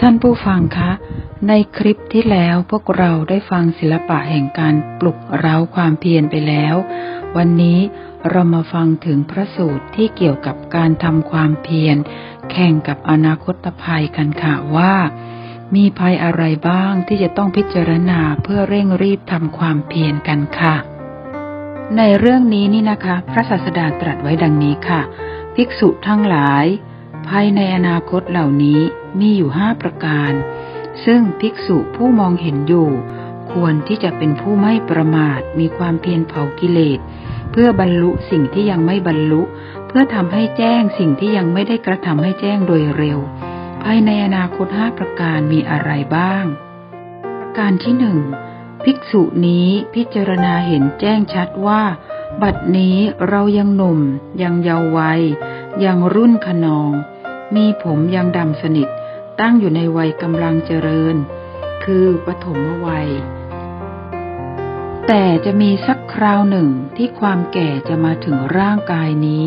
ท่านผู้ฟังคะ ในคลิปที่แล้วพวกเราได้ฟังศิลปะแห่งการปลุกเร้าความเพียรไปแล้ว วันนี้เรามาฟังถึงพระสูตรที่เกี่ยวกับการทำความเพียร แข่งกับอนาคตภัยกันค่ะว่า มีภัยอะไรบ้างที่จะต้องพิจารณาเพื่อเร่งรีบทำความเพียรกันค่ะ ในเรื่องนี้นี่นะคะ พระศาสดาตรัสไว้ดังนี้ค่ะ ภิกษุทั้งหลาย ภายในอนาคตเหล่านี้ มีอยู่ห้าประการ ซึ่งภิกษุผู้มองเห็นอยู่ ควรที่จะเป็นผู้ไม่ประมาทมีความเพียรเผากิเลส เพื่อบรรลุสิ่งที่ยังไม่บรรลุ เพื่อทำให้แจ้งสิ่งที่ยังไม่ได้กระทำให้แจ้งโดยเร็ว ภายในอนาคตห้าประการมีอะไรบ้าง ประการที่หนึ่งภิกษุนี้พิจารณาเห็นแจ้งชัดว่า บัดนี้เรายังหนุ่ม ยังเยาว์วัย ยังรุ่นขนอง มีผมยังดำสนิท ตั้งอยู่ในวัยกำลังเจริญ คือปฐมวัย แต่จะมีสักคราวหนึ่งที่ความแก่จะมาถึงร่างกายนี้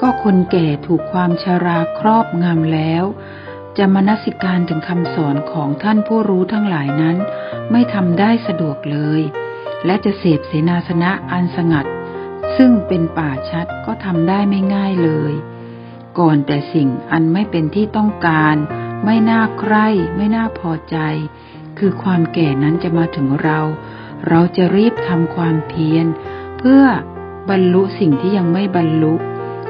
ก็คนแก่ถูกความชาราครอบงำแล้ว จะมนสิการถึงคำสอนของท่านผู้รู้ทั้งหลายนั้น ไม่ทำได้สะดวกเลย และจะเสพเสนาสนะอันสงัด ซึ่งเป็นป่าชัดก็ทำได้ไม่ง่ายเลยก่อนแต่สิ่งอันไม่เป็นที่ต้องการ ไม่น่าใคร่ไม่น่าพอใจ คือความแก่นั้นจะมาถึงเรา เราจะรีบทำความเพียร เพื่อบรรลุสิ่งที่ยังไม่บรรลุ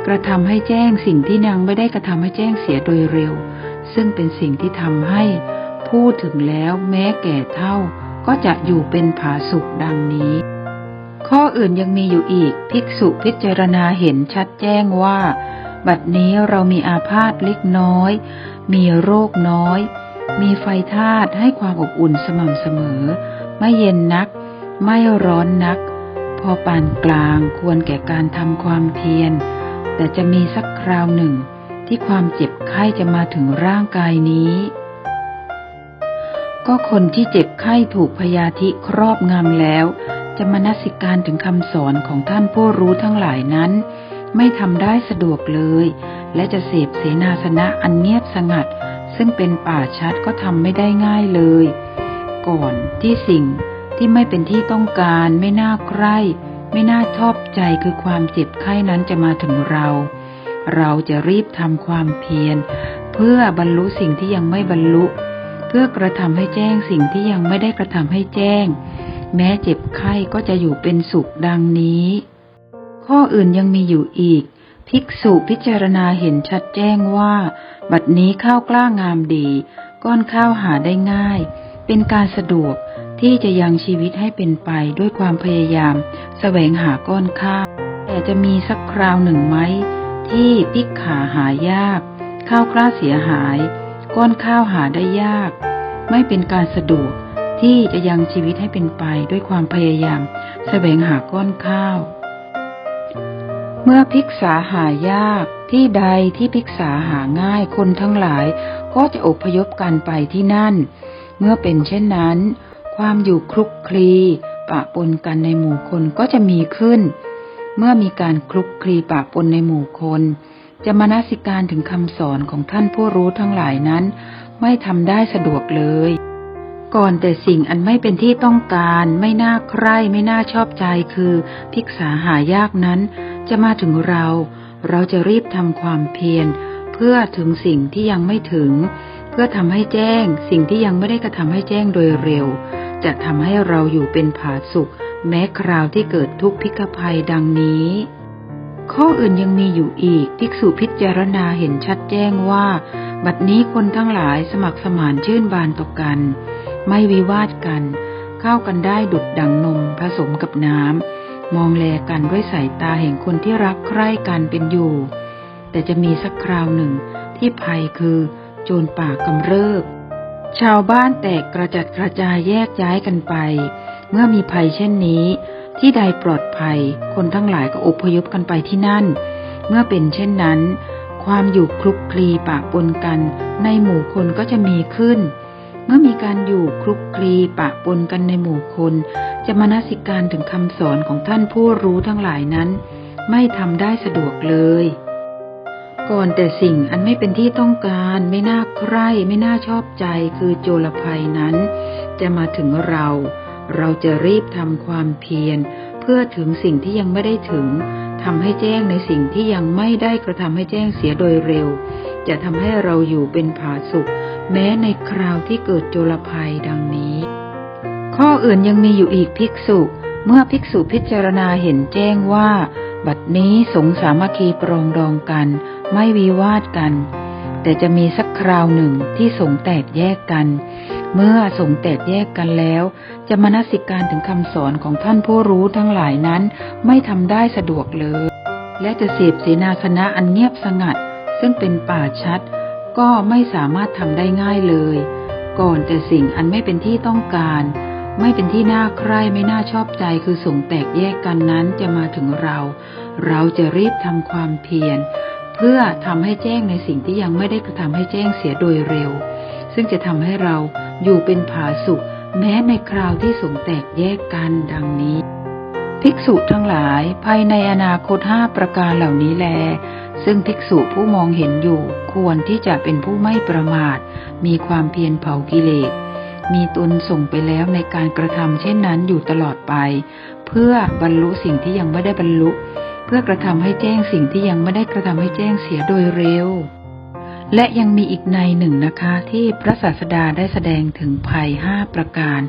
กระทำให้แจ้งสิ่งที่ยังไม่ได้กระทำให้แจ้งเสียโดยเร็ว ซึ่งเป็นสิ่งที่ทำให้พูดถึงแล้วแม้แก่เท่า ก็จะอยู่เป็นผาสุกดังนี้ ข้ออื่นยังมีอยู่อีก ภิกษุพิจารณาเห็นชัดแจ้งว่า บัดนี้เรามีอาพาธเล็กน้อย มีโรคน้อย มีไฟธาตุให้ความอบอุ่นสม่ำเสมอ ไม่เย็นนัก ไม่ร้อนนัก พอปานกลางควรแก่การทำความเพียร แต่จะมีสักคราวหนึ่ง ที่ความเจ็บไข้จะมาถึงร่างกายนี้ ก็คนที่เจ็บไข้ถูกพยาธิครอบงำแล้ว จะมนสิการถึงคำสอนของท่านผู้รู้ทั้งหลายนั้น ไม่ทำได้สะดวกเลย และจะเสพเสนาสนะอันเงียบสงัด ซึ่งเป็นป่าชัดก็ทำไม่ได้ง่ายเลย ก่อนที่สิ่งที่ไม่เป็นที่ต้องการไม่น่าใคร่ไม่น่าชอบใจคือความเจ็บไข้นั้นจะมาถึงเรา เราจะรีบทำความเพียร เพื่อบรรลุสิ่งที่ยังไม่บรรลุ เพื่อกระทำให้แจ้งสิ่งที่ยังไม่ได้กระทำให้แจ้ง แม้เจ็บไข้ก็จะอยู่เป็นสุขดังนี้ ข้ออื่นยังมีอยู่อีก ภิกษุพิจารณาเห็นชัดแจ้งว่า บัดนี้ข้าวกล้างามดี ก้อนข้าวหาได้ง่าย เป็นการสะดวกที่จะยังชีวิตให้เป็นไปด้วยความพยายามแสวงหาก้อนข้าวแต่จะมีสักคราวหนึ่งไหมที่พิกขาหายาก ข้าวกล้าเสียหาย ก้อนข้าวหาได้ยาก ไม่เป็นการสะดวกที่จะยังชีวิตให้เป็นไปด้วยความพยายามแสวงหาก้อนข้าว เมื่อภิกษาหายากที่ใดที่ภิกษาหาง่ายคนทั้งหลายก็จะอพยพกันไปที่นั่น เมื่อเป็นเช่นนั้น ความอยู่คลุกคลีปะปนกันในหมู่คนก็จะมีขึ้น เมื่อมีการคลุกคลีปะปนในหมู่คน จะมานาสิการถึงคำสอนของท่านผู้รู้ทั้งหลายนั้น ไม่ทำได้สะดวกเลย ก่อนแต่สิ่งอันไม่เป็นที่ต้องการ ไม่น่าใคร่ไม่น่าชอบใจคือภิกษาหายากนั้น จะมาถึงเรา เราจะรีบทำความเพียร เพื่อถึงสิ่งที่ยังไม่ถึง เพื่อทำให้แจ้ง สิ่งที่ยังไม่ได้กระทำให้แจ้งโดยเร็ว จะทำให้เราอยู่เป็นผาสุข แม้คราวที่เกิดทุกข์พิกภัยดังนี้ ข้ออื่นยังมีอยู่อีกภิกษุพิจารณาเห็นชัดแจ้งว่า บัดนี้คนทั้งหลายสมัครสมานชื่นบานต่อกัน ไม่วิวาทกัน เข้ากันได้ดุดดังนมผสมกับน้ำ มองแลกันด้วยสายตาแห่งคนที่รักใคร่กันเป็นอยู่ แต่จะมีสักคราวหนึ่งที่ภัยคือ โจรป่ากำเริบ ชาวบ้านแตกกระจัดกระจายแยกย้ายกันไป เมื่อมีภัยเช่นนี้ ที่ใดปลอดภัย คนทั้งหลายก็อพยพกันไปที่นั่น เมื่อเป็นเช่นนั้น ความอยู่คลุกคลีปะปนกัน ในหมู่คนก็จะมีขึ้น เมื่อมีการอยู่คลุกคลีปะปนกันในหมู่คน จะมานสิการถึงคำสอนของท่านผู้รู้ทั้งหลายนั้น ไม่ทำได้สะดวกเลย ก่อนแต่สิ่งอันไม่เป็นที่ต้องการไม่น่าใคร่ไม่น่าชอบใจคือโจรภัยนั้น จะมาถึงเรา เราจะรีบทำความเพียร เพื่อถึงสิ่งที่ยังไม่ได้ถึงทำให้แจ้งในสิ่งที่ยังไม่ได้กระทำให้แจ้งเสียโดยเร็ว จะทำให้เราอยู่เป็นผาสุข แม้ในคราวที่เกิดโจรภัยดังนี้ ข้ออื่นยังมีอยู่อีกภิกษุ เมื่อภิกษุพิจารณาเห็นแจ้งว่า บัดนี้สงสามัคคีปรองดองกัน ไม่วิวาทกัน แต่จะมีสักคราวหนึ่งที่สงแตกแยกกัน เมื่อสงแตกแยกกันแล้ว จะมนสิการถึงคำสอนของท่านผู้รู้ทั้งหลายนั้นไม่ทำได้สะดวกเลย และจะเสพเสนาสนะอันเงียบสงัด ซึ่งเป็นป่าชัด ก็ไม่สามารถทำได้ง่ายเลย ก่อนแต่สิ่งอันไม่เป็นที่ต้องการ ไม่เป็นที่น่าใคร่ไม่น่าชอบใจคือส่งแตกแยกกันนั้นจะมาถึงเรา เราจะรีบทำความเพียร เพื่อทำให้แจ้งในสิ่งที่ยังไม่ได้กระทำให้แจ้งเสียโดยเร็ว ซึ่งจะทำให้เราอยู่เป็นผาสุข แม้ในคราวที่ส่งแตกแยกกันดังนี้ ภิกษุทั้งหลายภายในอนาคตห้าประการเหล่านี้แล ซึ่งภิกษุผู้มองเห็นอยู่ควรที่จะเป็นผู้ไม่ประมาท มีความเพียรเผากิเลส มีตนส่งไปแล้วในการกระทำเช่นนั้นอยู่ตลอดไป เพื่อบรรลุสิ่งที่ยังไม่ได้บรรลุ เพื่อกระทำให้แจ้งสิ่งที่ยังไม่ได้กระทำให้แจ้งเสียโดยเร็ว และยังมีอีกในหนึ่งนะคะที่พระศาสดาได้แสดงถึงภัยห้าประการ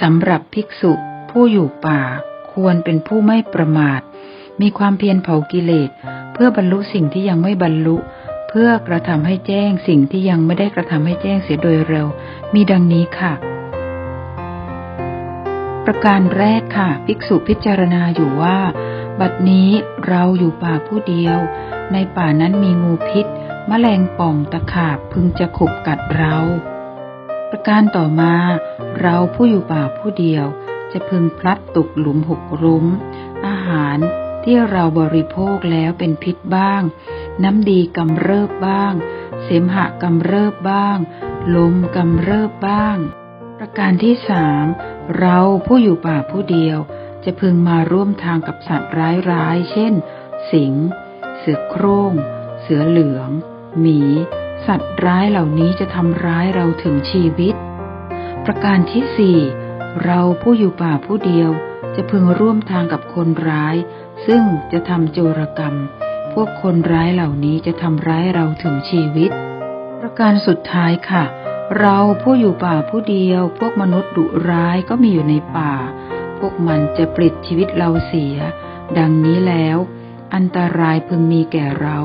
สำหรับภิกษุผู้อยู่ป่า ควรเป็นผู้ไม่ประมาท มีความเพียรเผากิเลส เพื่อบรรลุสิ่งที่ยังไม่บรรลุ เพื่อกระทำให้แจ้งสิ่งที่ยังไม่ได้กระทำให้แจ้งเสียโดยเร็ว มีดังนี้ค่ะ ประการแรกค่ะ ภิกษุพิจารณาอยู่ว่า บัดนี้เราอยู่ป่าผู้เดียว ในป่านั้นมีงูพิษแมลงป่องตะขาบพึงจะขบกัดเรา ประการต่อมา เราผู้อยู่ป่าผู้เดียว จะพึงพลัดตกหลุมหกหลุมอาหาร ที่เราบริโภคแล้วเป็นพิษบ้าง น้ำดีกำเริบบ้าง เสมหะกำเริบบ้าง ลมกำเริบบ้าง ประการที่สามเราผู้อยู่ป่าผู้เดียว จะพึงมาร่วมทางกับสัตว์ร้ายๆ เช่น สิงห์เสือโคร่ง เสือเหลือง หมี สัตว์ร้ายเหล่านี้จะทำร้ายเราถึงชีวิต ประการที่สี่เราผู้อยู่ป่าผู้เดียว จะพึงร่วมทางกับคนร้าย ซึ่งจะทำโจรกรรม พวกคนร้ายเหล่านี้จะทำร้ายเราถึงชีวิต ประการสุดท้ายค่ะ เราผู้อยู่ป่าผู้เดียว พวกมนุษย์ดุร้ายก็มีอยู่ในป่า พวกมันจะปลิดชีวิตเราเสีย ดังนี้แล้ว อันตรายพึงมีแก่เรา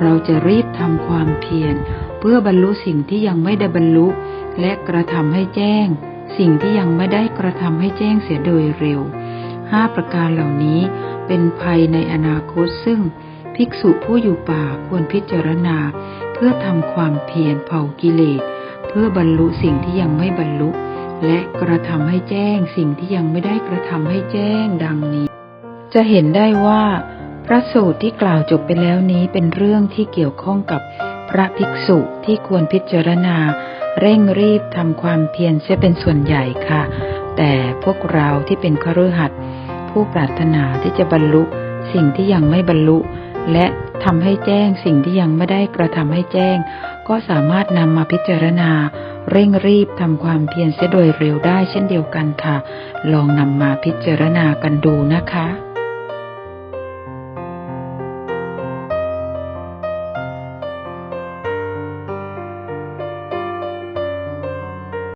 เราจะรีบทำความเพียรเพื่อบรรลุสิ่งที่ยังไม่ได้บรรลุ และกระทำให้แจ้ง สิ่งที่ยังไม่ได้กระทำให้แจ้งเสียโดยเร็วห้าประการเหล่านี้ เป็นภัยในอนาคตซึ่งภิกษุผู้อยู่ป่าควรพิจารณา เพื่อทำความเพียรเผากิเลส เพื่อบรรลุสิ่งที่ยังไม่บรรลุ และกระทำให้แจ้งสิ่งที่ยังไม่ได้กระทำให้แจ้งดังนี้ จะเห็นได้ว่า พระสูตรที่กล่าวจบไปแล้วนี้เป็นเรื่องที่เกี่ยวข้องกับพระภิกษุที่ควรพิจารณา เร่งรีบทำความเพียรเสียเป็นส่วนใหญ่ค่ะ แต่พวกเราที่เป็นคฤหัสถ์ ผู้ปรารถนาที่จะบรรลุ สิ่งที่ยังไม่บรรลุ และทำให้แจ้งสิ่งที่ยังไม่ได้กระทำให้แจ้ง ก็สามารถนำมาพิจารณา เร่งรีบทำความเพียรเสียโดยเร็วได้เช่นเดียวกันค่ะ ลองนำมาพิจารณากันดูนะคะ